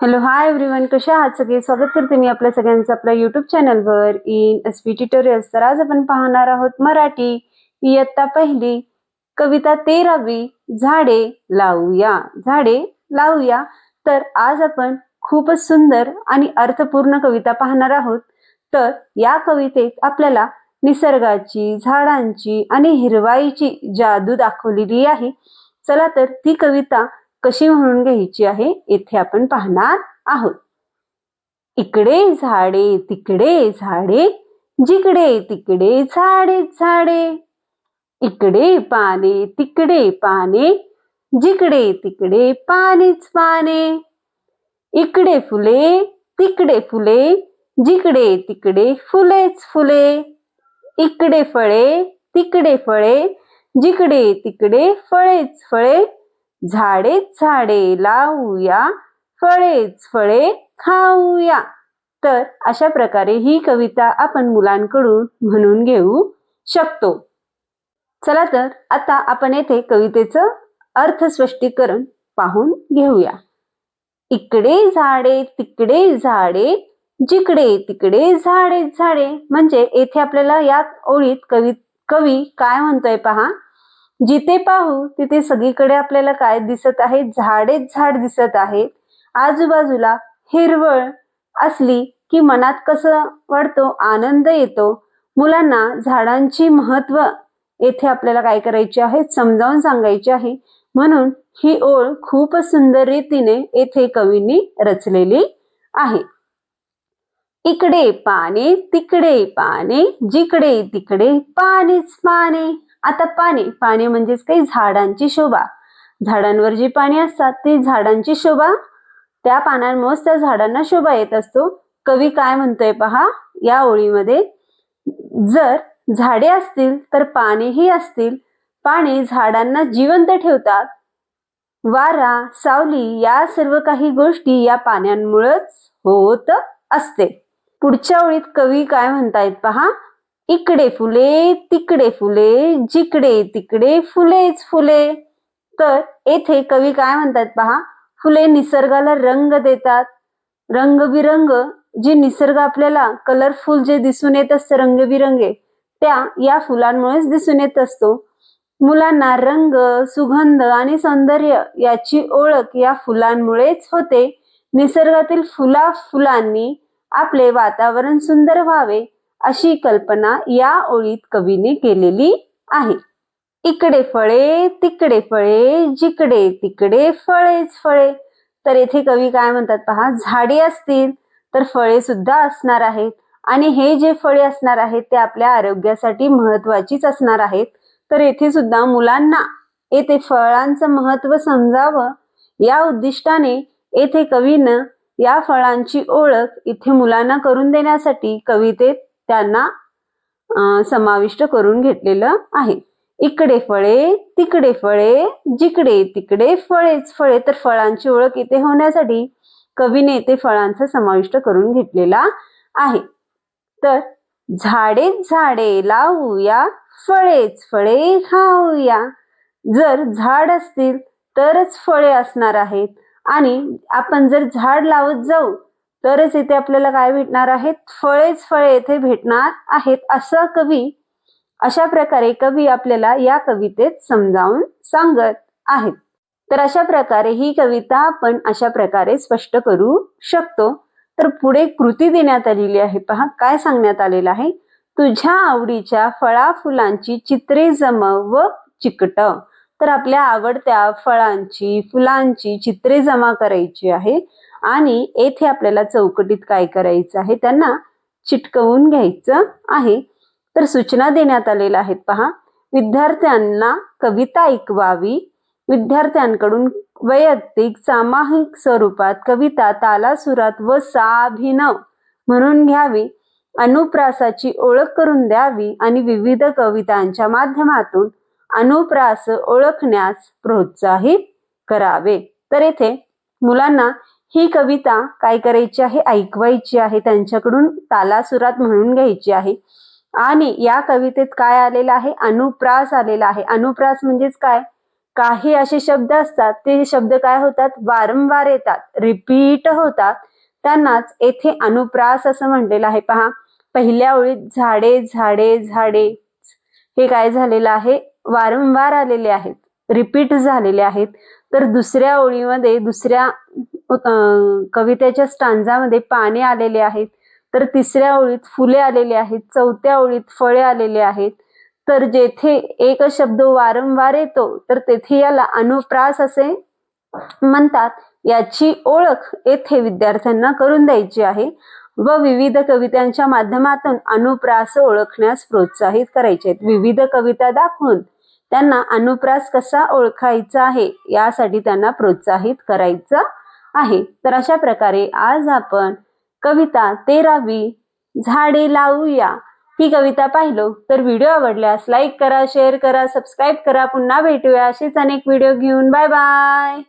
Hello hi everyone कशा आहात सगळे? स्वागत करते मी आपल्या सगळ्यांचं आपल्या युट्यूब चॅनलवर इन एस पी ट्युटोरियल्स तर आज आपण पाहणार आहोत मराठी. इयत्ता पहिली कविता तेरावी झाडे लावूया. झाडे लावूया. तर आज आपण खूपच सुंदर आणि अर्थपूर्ण कविता पाहणार आहोत. तर या कवितेत आपल्याला निसर्गाची झाडांची आणि हिरवाईची जादू दाखवलेली आहे. चला तर ती कविता कशी म्हणून घ्यायची आहे? येथे आपण पाहणार आहोत. इकडे झाडे तिकडे झाडे जिकडे तिकडे झाडे झाडे. इकडे पाने तिकडे पाने जिकडे तिकडे पानेच पाने. इकडे फुले तिकडे फुले जिकडे तिकडे फुलेच फुले. इकडे फळे तिकडे फळे जिकडे तिकडे फळेच फळे. झाडेच झाडे लावूया फळेच फळे खाऊया. तर अशा प्रकारे ही कविता आपण मुलांकडून म्हणून घेऊ शकतो. चला तर आता आपण येथे कवितेचं अर्थ स्पष्टीकरण पाहून घेऊया. इकडे झाडे तिकडे झाडे जिकडे तिकडे झाडे झाडे. म्हणजे येथे आपल्याला या ओळीत कवी कवी काय म्हणतोय पहा? जिथे पाहू तिथे सगळीकडे आपल्याला काय दिसत आहे? झाडेच झाड दिसत आहे. आजूबाजूला हिरवळ असली की मनात कसं वाटतो आनंद येतो. मुलांना झाडांची महत्त्व येथे आपल्याला काय करायचे आहे? समजावून सांगायचे आहे. म्हणून ही ओळ खूप सुंदर रीतीने येथे कवींनी रचलेली आहे. इकडे पाने तिकडे पाने जिकडे तिकडे पानेच पाने. आता पाने पाने म्हणजेच काही झाडांची शोभा. झाडांवर जी पाने असतात ती झाडांची शोभा. त्या पानांमुळेच त्या झाडांना शोभा येत असतो. कवी काय म्हणतोय पहा? या ओळीमध्ये जर झाडे असतील तर पानेही असतील. पाने झाडांना जिवंत ठेवतात. वारा सावली या सर्व काही गोष्टी या पाण्यांमुळेच होत असते. पुढच्या ओळीत कवी काय म्हणतायत पहा? इकडे फुले तिकडे फुले जिकडे तिकडे फुलेच फुले. तर येथे कवी काय म्हणतात पहा? फुले निसर्गाला रंग देतात. रंगबिरंग जे निसर्ग आपल्याला कलरफुल जे दिसून येत असतं रंगबिरंगे त्या या फुलांमुळेच दिसून येत असतो. मुलांना रंग सुगंध आणि सौंदर्य याची ओळख या फुलांमुळेच होते. निसर्गातील फुला फुलांनी आपले वातावरण सुंदर व्हावे. अशी कल्पना या ओळीत कवीने केलेली आहे. इकडे फळे तिकडे फळे जिकडे तिकडे फळेच फळे. तर येथे कवी काय म्हणतात पहा झाडे असतील तर फळे सुद्धा असणार आहेत. आणि हे जे फळे असणार आहेत ते आपल्या आरोग्यासाठी महत्वाचीच असणार आहेत. तर येथे सुद्धा मुलांना येथे फळांचं महत्त्व समजावं या उद्दिष्टाने येथे कवीनं या फळांची ओळख इथे मुलांना करून देण्यासाठी कवितेत त्यांना समाविष्ट करून घेतलेलं आहे. इकडे फळे तिकडे फळे जिकडे तिकडे फळेच. फळे तर फळांची ओळख इथे होण्यासाठी कवीने ते फळांचा समाविष्ट करून घेतलेला आहे. तर झाडेच झाडे लावूया फळेच फळे खाऊया. जर झाड असतील तरच फळे असणार आहेत. आणि आपण जर झाड लावत जाऊ तरच इथे आपल्याला काय भेटणार आहेत? फळेच फळे येथे भेटणार आहेत असं कवी अशा प्रकारे कवी आपल्याला या कवितेत समजावून सांगत आहेत. तर अशा प्रकारे ही कविता आपण अशा प्रकारे स्पष्ट करू शकतो. तर पुढे कृती देण्यात आलेली आहे. पहा काय सांगण्यात आलेलं आहे? तुझ्या आवडीच्या फळा फुलांची चित्रे जमव व चिकट. तर आपल्या आवडत्या फळांची फुलांची चित्रे जमा करायची आहे. आणि येथे आपल्याला चौकटीत काय करायचं आहे त्यांना चिटकवून घ्यायचं आहे. तर सूचना देण्यात आलेल्या आहेत पहा. विद्यार्थ्यांना कविता ऐकवावी. विद्यार्थ्यांकडून वैयक्तिक सामाहिक स्वरूपात कविता तालासुरात व साभिनव म्हणून घ्यावी. अनुप्रासाची ओळख करून द्यावी आणि विविध कवितांच्या माध्यमातून अनुप्रास ओळखण्यास प्रोत्साहित करावे. तर येथे मुलांना ही कविता काय करायची आहे? ऐकवायची आहे. त्यांच्याकडून तालासुरात म्हणून घ्यायची आहे. आणि या कवितेत काय आलेलं आहे? अनुप्रास आलेला आहे. अनुप्रास म्हणजेच काय? काही असे शब्द असतात. ते शब्द काय होतात? वारंवार येतात. रिपीट होतात. त्यांनाच येथे अनुप्रास असं म्हणलेलं आहे. पहा. पहिल्या ओळीत झाडे झाडे झाडे. हे काय झालेलं आहे? वारंवार आलेले आहेत. रिपीट झालेले आहेत. तर दुसऱ्या ओळीमध्ये दुसऱ्या कवितेच्या स्टांजामध्ये पाने आलेले आहेत. तर तिसऱ्या ओळीत फुले आलेली आहेत. चौथ्या ओळीत फळे आलेले आहेत. तर जेथे एक शब्द वारंवार येतो तर तेथे याला अनुप्रास असे म्हणतात. याची ओळख येथे विद्यार्थ्यांना करून द्यायची आहे व विविध कवितांच्या माध्यमातून अनुप्रास ओळखण्यास प्रोत्साहित करायचे आहेत. विविध कविता दाखवून त्यांना अनुप्रास कसा ओळखायचा आहे यासाठी त्यांना प्रोत्साहित करायचं आहे. तर अशा प्रकारे आज आपण कविता तेरावी झाडे लावूया. ही कविता पाहिलो तर व्हिडिओ आवडल्यास लाईक करा शेअर करा सबस्क्राईब करा. पुन्हा भेटूया. असेच अनेक व्हिडिओ घेऊन. Bye bye.